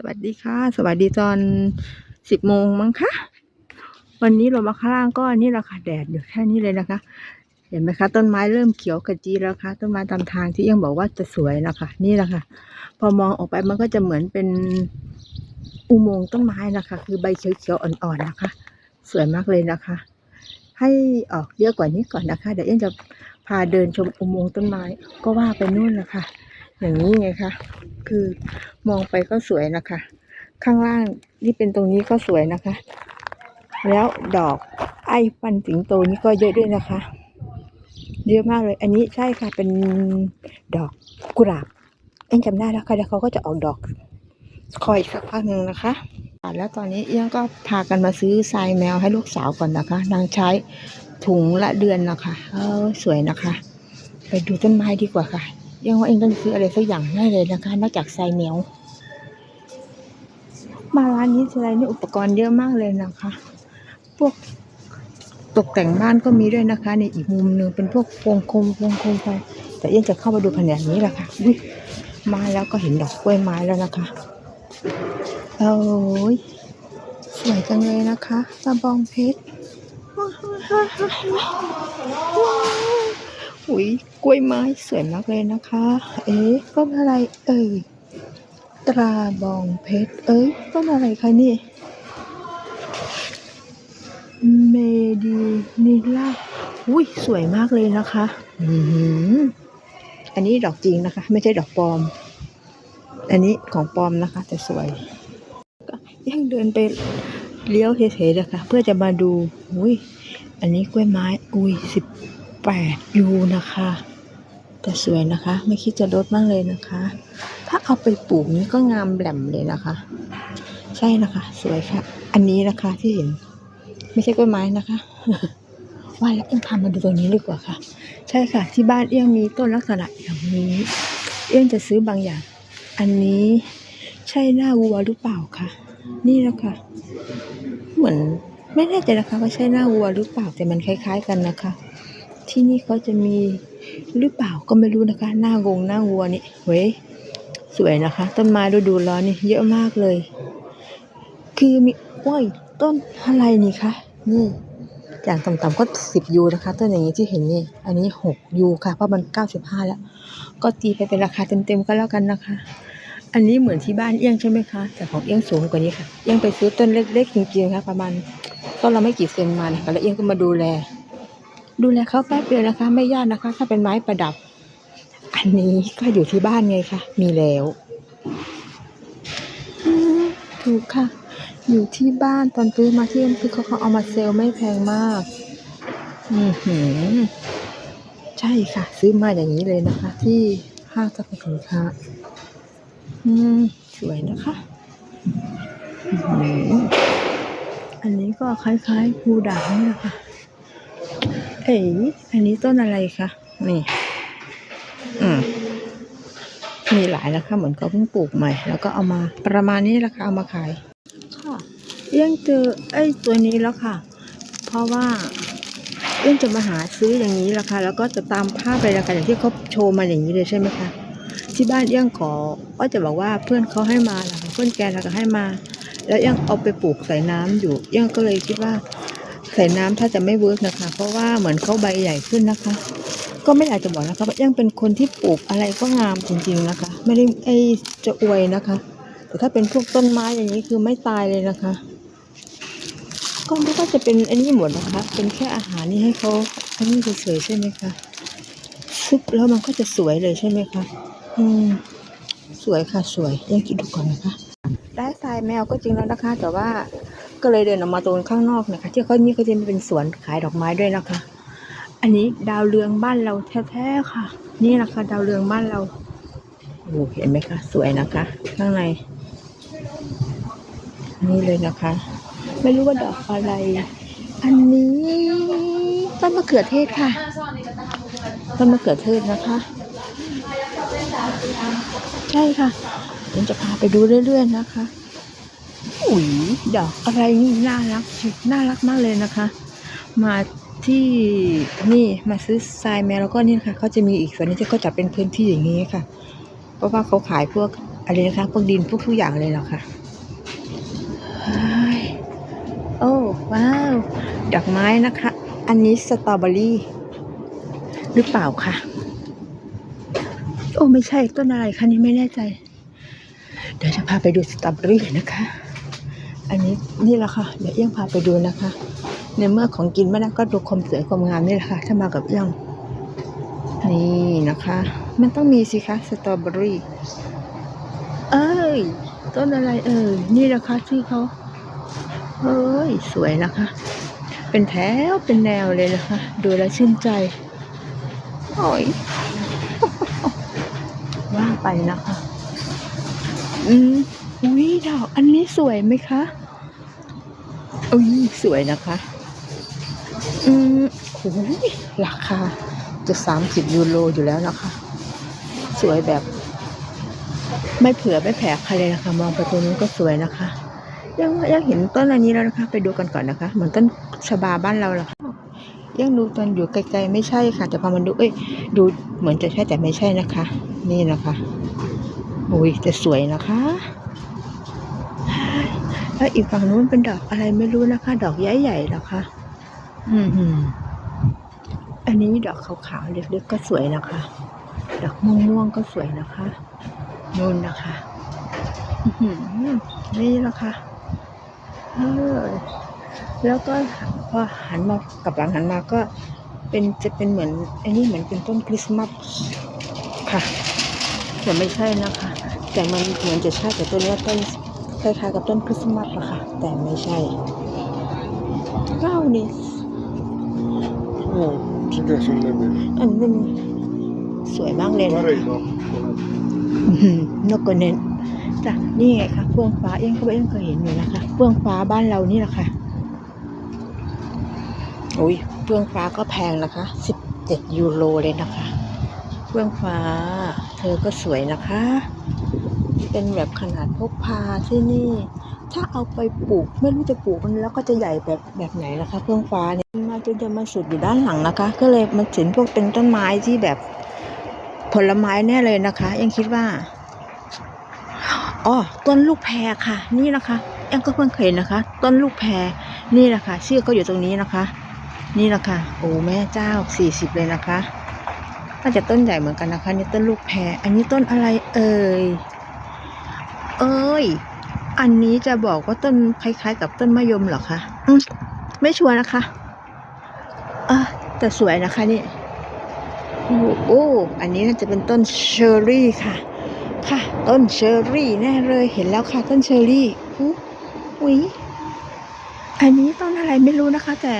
สวัสดีค่ะ สวัสดีตอนสิบโมงมั้งคะ วันนี้เรามาข้างล่างก็นี่แหละค่ะแดดอยู่แค่นี้เลยนะคะ เห็นไหมคะ ต้นไม้เริ่มเขียวขจีแล้วค่ะต้นไม้ตามทางที่ยังบอกว่าจะสวยนะคะนี่แหละค่ะ พอมองออกไปมันก็จะเหมือนเป็นอุโมงค์ต้นไม้นะคะ คือใบเขียวๆอ่อนๆนะคะ สวยมากเลยนะคะ ให้ออกเยอะกว่านี้ก่อนนะคะ เดี๋ยวเอ็นจะพาเดินชมอุโมงค์ต้นไม้ก็ว่าไปนู่นนะคะ อย่างนี้ไงคะคือมองไปก็สวยนะคะ ข้างล่างที่เป็นตรงนี้ก็สวยนะคะ แล้วดอกไอ้ฟันสิงโตนี่ก็เยอะด้วยนะคะ เยอะมากเลย อันนี้ใช่ค่ะเป็นดอกกุหลาบเอ็งจำได้แล้วค่ะแล้วเขาก็จะออกดอกคอยสักพักหนึ่งนะคะอะแล้วตอนนี้เอี้ยงก็พากันมาซื้อทรายแมวให้ลูกสาวก่อนนะคะ นางใช้ถุงละเดือนนะคะ เออสวยนะคะ ไปดูต้นไม้ดีกว่าค่ะ ยังว่าเองต้องซื้ออะไรสักอย่างแน่เลยนะคะ นอกจากทรายเหนียวมาร้านนี้ทีไรนี่อุปกรณ์เยอะมากเลยนะคะ พวกตกแต่งบ้านก็มีด้วยนะคะในอีกมุมหนึ่งเป็นพวกโฟมโคมโฟมโคมไฟแต่ยังจะเข้ามาดูแผนกนี้แหละค่ะอุ๊ยมาแล้วก็เห็นดอกกล้วยไม้แล้วนะคะโอ้ยสวยจังเลยนะคะตะบองเพชรว้าว อุ้ยกล้วยไม้สวยมากเลยนะคะ เอ๊ะต้นอะไรเอ่ยตราบองเพชร เอ้ยต้นอะไรคะนี่ เมดีนิล่าอุ้ยสวยมากเลยนะคะอือหืออันนี้ดอกจริงนะคะ ไม่ใช่ดอกปลอม อันนี้ของปลอมนะคะ แต่สวยยังเดินไปเลี้ยวเฉยๆนะคะเพื่อจะมาดู อุ้ย อันนี้กล้วยไม้ อุ้ยสิบ แปดยูนะคะ แต่สวยนะคะ ไม่คิดจะลดมากเลยนะคะ ถ้าเอาไปปลูกนี้ก็งามแหลมเลยนะคะ ใช่นะคะ สวยค่ะ อันนี้นะคะที่เห็น ไม่ใช่กล้วยไม้นะคะ ว่าแล้วเอ็งพามาดูตัวนี้ดีกว่าค่ะ ใช่ค่ะ ที่บ้านเอี้ยงมีต้นลักษณะอย่างนี้ เอี้ยงจะซื้อบางอย่าง อันนี้ใช่หน้าวัวหรือเปล่าคะนี่นะคะเหมือนไม่แน่ใจนะคะว่าใช่หน้าวัวหรือเปล่าแต่มันคล้าย ๆ กันนะคะ ที่นี่เขาจะมีหรือเปล่าก็ไม่รู้นะคะ หน้างงหน้าวัวนี่เว้ยสวยนะคะ ต้นไม้ฤดูร้อนนี่เยอะมากเลย คือมีโอ้ยต้นอะไรนี่คะนี่อย่างต่ำๆก็สิบยูนะคะต้นอย่างนี้ที่เห็นนี่ อันนี้หกยูค่ะ เพราะมันเก้าสิบห้าแล้ว ก็ตีไปเป็นราคาเต็มๆก็แล้วกันนะคะ อันนี้เหมือนที่บ้านเอี้ยงใช่ไหมคะ แต่ของเอี้ยงสูงกว่านี้ค่ะ เอี้ยงไปซื้อต้นเล็กๆจริงๆค่ะประมาณต้นเราไม่กี่เซนมานะคะแล้วเอี้ยงก็มาดูแล ดูแลเขาแป๊บเดียวนะคะ ไม่ยากนะคะ ถ้าเป็นไม้ประดับ อันนี้ก็อยู่ที่บ้านไงคะมีแล้วถูกค่ะ อยู่ที่บ้านตอนซื้อมาที่คือเขาเขาเอามาเซลล์ไม่แพงมากอือหือใช่ค่ะ ซื้อมาอย่างนี้เลยนะคะ ที่ห้างสรรพสินค้าอืมสวยนะคะอืออันนี้ก็คล้ายๆภูด่างนี่แหละค่ะ เอ๋อันนี้ต้นอะไรคะนี่อืมมีหลายนะคะเหมือนเขาเพิ่งปลูกใหม่ แล้วก็เอามาประมาณนี้แหละค่ะเอามาขายค่ะเอี้ยังเจอไอ้ตัวนี้แล้วค่ะ เพราะว่าเอี้ยังจะมาหาซื้ออย่างนี้แหละค่ะแล้วก็จะตามภาพไปละค่ะอย่างที่เขาโชว์มาอย่างนี้เลยใช่ไหมคะที่บ้านเอี้ยงขอก็จะบอกว่าเพื่อนเขาให้มาแหละค่ะเพื่อนแกแล้วก็ให้มา แล้วเอี้ยงเอาไปปลูกใส่น้ำอยู่เอี้ยงก็เลยคิดว่า ใส่น้ำถ้าจะไม่เวิร์กนะคะ เพราะว่าเหมือนเขาใบใหญ่ขึ้นนะคะ ก็ไม่อยากจะบอกนะคะว่าเอี้ยงเป็นคนที่ปลูกอะไรก็งามจริงๆนะคะ ไม่ได้ไอจะอวยนะคะ แต่ถ้าเป็นพวกต้นไม้อย่างนี้คือไม่ตายเลยนะคะ ก็ไม่ว่าจะเป็นอันนี้หมดนะคะ เป็นแค่อาหารนี่ให้เขาอันนี้เฉยๆใช่ไหมคะซุปแล้วมันก็จะสวยเลยใช่ไหมคะอืมสวยค่ะสวยยังคิดดูก่อนนะคะ ได้ทรายแมวก็จริงแล้วนะคะ แต่ว่า ก็เลยเดินออกมาตรงข้างนอกนะคะ ที่เขานี่ก็จะมีเป็นสวนขายดอกไม้ด้วยนะคะ อันนี้ดาวเรืองบ้านเราแท้ๆค่ะ นี่นะคะดาวเรืองบ้านเราโอ้โหเห็นไหมคะ สวยนะคะ ข้างใน นี่เลยนะคะ ไม่รู้ว่าดอกอะไร อันนี้ต้นมะเขือเทศค่ะต้นมะเขือเทศนะคะ ใช่ค่ะเดี๋ยวจะพาไปดูเรื่อยๆนะคะ อุ๋ยดอกอะไรนี่น่ารักน่ารักมากเลยนะคะ มาที่นี่มาซื้อทรายแมวแล้วก็นี่ค่ะเขาจะมีอีกส่วนนี้ที่เขาจัดเป็นพื้นที่อย่างนี้ค่ะ เพราะว่าเขาขายพวกอะไรนะคะพวกดินพวกทุกอย่างเลยเหรอคะโอ้ว้าวดอกไม้นะคะ อันนี้สตรอเบอรี่หรือเปล่าคะโอ้ไม่ใช่ต้นอะไรคะนี่ไม่แน่ใจ เดี๋ยวจะพาไปดูสตรอเบอรี่นะคะ อันนี้นี่แหละค่ะ เดี๋ยวเอี้ยงพาไปดูนะคะ ในเมื่อของกินม่ได้ก็ดูความสวยความงามนี่แหละค่ะ ถ้ามากับเอี้ยง นี่นะคะ มันต้องมีสิคะสตรอเบอรี่ เอ้ย ต้นอะไรเอ่ยนี่แหละค่ะชื่อเขาเอ้ย สวยนะคะ เป็นแถวเป็นแนวเลยนะคะ ดูแล้วชื่นใจโอ้ยว่าไปนะคะ อืมอุ้ยดอกอันนี้สวยไหมคะ อุ้ยสวยนะคะ อืมโอ้ยราคาจะสามสิบยูโรอยู่แล้วนะคะ สวยแบบ ไม่เผื่อไม่แผ่ใครเลยนะคะ มองไปตรงนู้นก็สวยนะคะ ยังยังเห็นต้นอันนี้แล้วนะคะ ไปดูกันก่อนนะคะ เหมือนต้นชบาบ้านเราหรอคะยังดูตอนอยู่ไกลๆไม่ใช่ค่ะ แต่พอมันดูเอ้ยดูเหมือนจะใช่แต่ไม่ใช่นะคะ นี่นะคะ อุ้ยจะสวยนะคะ แล้วอีกฝั่งนู้นเป็นดอกอะไรไม่รู้นะคะ ดอกใหญ่ๆแล้วคะอืมหืมอันนี้ดอกขาวๆเล็กๆก็สวยนะคะ ดอกม่วงๆก็สวยนะคะนู่นนะคะอื้อหือนี่หละค่ะเออแล้วก็พอหันมากลับหลังหันมาก็เป็นจะเป็นเหมือนไอ้นี่เหมือนเป็นต้นคริสต์มาสค่ะแต่ไม่ใช่นะคะ แต่มันเหมือนจะใช่แต่ตัวนี้ต้น คล้ายๆกับต้นคริสต์มาสอะค่ะ แต่ไม่ใช่เก้านี่ No, ci piacciono le mele. อันนึงสวยมากเลยนะ Vorrei คะ no. อื้อหือนกกระเน้นจ้ะนี่ไงคะเฟื่องฟ้าเองก็เองเคยเห็นอยู่นะคะเฟื่องฟ้าบ้านเรานี่แหละค่ะอุ้ยเฟื่องฟ้าก็แพงนะคะสิบเจ็ดยูโรเลยนะคะ เฟื่องฟ้า เธอก็สวยนะคะ เป็นแบบขนาดพกพาที่นี่ ถ้าเอาไปปลูกไม่รู้จะปลูกมันแล้วก็จะใหญ่แบบแบบไหนนะคะเฟื่องฟ้าเนี่ยมาจนจะมาสุดอยู่ด้านหลังนะคะ ก็เลยมันเห็นพวกเป็นต้นไม้ที่แบบผลไม้แน่เลยนะคะ ยังคิดว่าอ๋อต้นลูกแพรค่ะ นี่นะคะยังก็เพิ่งเคยเห็นนะคะ ต้นลูกแพรนี่แหละค่ะชื่อก็อยู่ตรงนี้นะคะ นี่แหละค่ะโอ้แม่เจ้าสี่สิบเลยนะคะน่าจะต้นใหญ่เหมือนกันนะคะนี่ต้นลูกแพรอันนี้ต้นอะไรเอ่ย เอ้ย อันนี้จะบอกว่าต้นคล้าย ๆ กับต้นมะยมหรอคะอืมไม่ชัวร์นะคะอะแต่สวยนะคะนี่ โอ้ อันนี้น่าจะเป็นต้นเชอร์รี่ค่ะ ค่ะ ต้นเชอร์รี่แน่เลย เห็นแล้วค่ะ ต้นเชอร์รี่อุ๊อุ๊ยอันนี้ต้นอะไรไม่รู้นะคะ แต่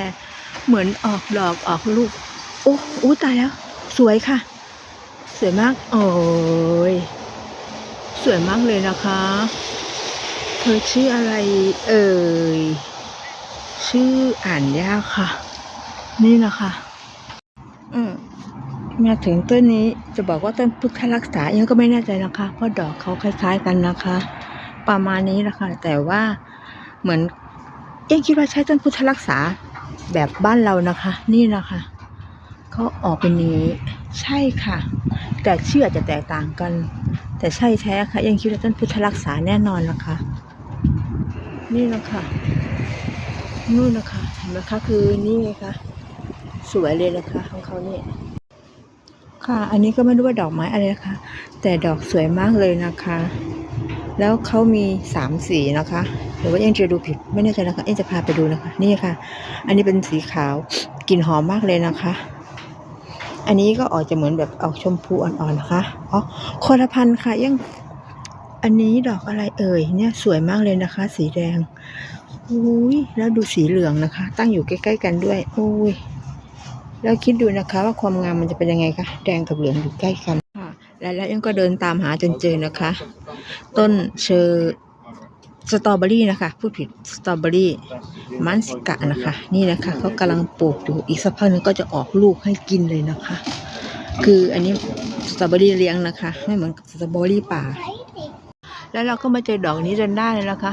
เหมือนออกดอกออกลูก โอ้อู้ตายแล้ว สวยค่ะ สวยมาก โอ้ย วยมากเลยนะคะ เธอชื่ออะไรเอ่ย ชื่ออ่านยากค่ะ นี่นะคะอืมมาถึงต้นนี้จะบอกว่าต้นพุทธรักษายังก็ไม่แน่ใจนะคะ เพราะดอกเขาคล้าย ๆ กันนะคะ ประมาณนี้แหละค่ะแต่ว่าเหมือนเองคิดว่าใช้ต้นพุทธรักษาแบบบ้านเรานะคะ นี่นะคะเขาออกเป็นนี้ ใช่ค่ะ แต่ชื่ออาจจะแตกต่างกัน แต่ใช่แท้ค่ะยังคิดว่าต้นพุทธรักษาแน่นอนนะคะ นี่นะคะนู่นนะคะเห็นไหมคะคือนี่ไงคะสวยเลยนะคะของเขาเนี่ยค่ะอันนี้ก็ไม่รู้ว่าดอกไม้อะไรนะคะแต่ดอกสวยมากเลยนะคะ แล้วเขามีสามสีนะคะ หรือว่าเอ็งจะดูผิดไม่แน่ใจนะคะเอ็งจะพาไปดูนะคะ นี่ค่ะ อันนี้เป็นสีขาวกลิ่นหอมมากเลยนะคะ อันนี้ก็ออกจะเหมือนแบบออกชมพูอ่อนๆนะคะอ๋อคนละพันธ์ค่ะเอ็งอันนี้ดอกอะไรเอ่ยเนี่ยสวยมากเลยนะคะ สีแดงอุ้ยแล้วดูสีเหลืองนะคะ ตั้งอยู่ใกล้ๆกันด้วยอุ้ยแล้วคิดดูนะคะว่าความงามมันจะเป็นยังไงคะแดงกับเหลืองอยู่ใกล้กันค่ะ แล้วแล้วยังก็เดินตามหาจนเจอนะคะ ต้นเชอร์ สตรอเบอรี่นะคะพูดผิดสตรอเบอรี่มันสิกะนะคะ นี่นะคะเขากำลังปลูกอยู่อีกสักพักหนึงก็จะออกลูกให้กินเลยนะคะ คืออันนี้สตรอเบอรี่เลี้ยงนะคะ ไม่เหมือนกับสตรอเบอรี่ป่า แล้วเราก็มาเจอดอกนี้จนได้เลยนะคะ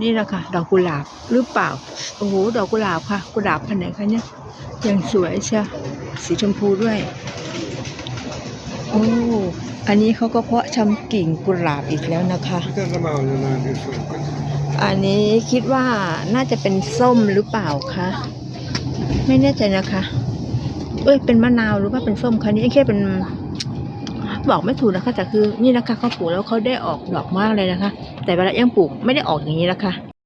นี่แหละคะดอกกุหลาบหรือเปล่าโอ้โหดอกกุหลาบค่ะ กุหลาบพันธุ์ไหนคะเนี่ยยังสวยเชียวสีชมพูด้วย โอ้ อันนี้เขาก็เพาะชำกิ่งกุหลาบอีกแล้วนะคะ อันนี้คิดว่าน่าจะเป็นส้มหรือเปล่าคะไม่แน่ใจนะคะ เอ้ยเป็นมะนาวหรือว่าเป็นส้มคะนี่แค่เป็นบอกไม่ถูกนะคะแต่คือนี่นะคะเขาปลูกแล้วเขาได้ออกดอกมากเลยนะคะ แต่เวลายังปลูกไม่ได้ออกอย่างนี้นะคะ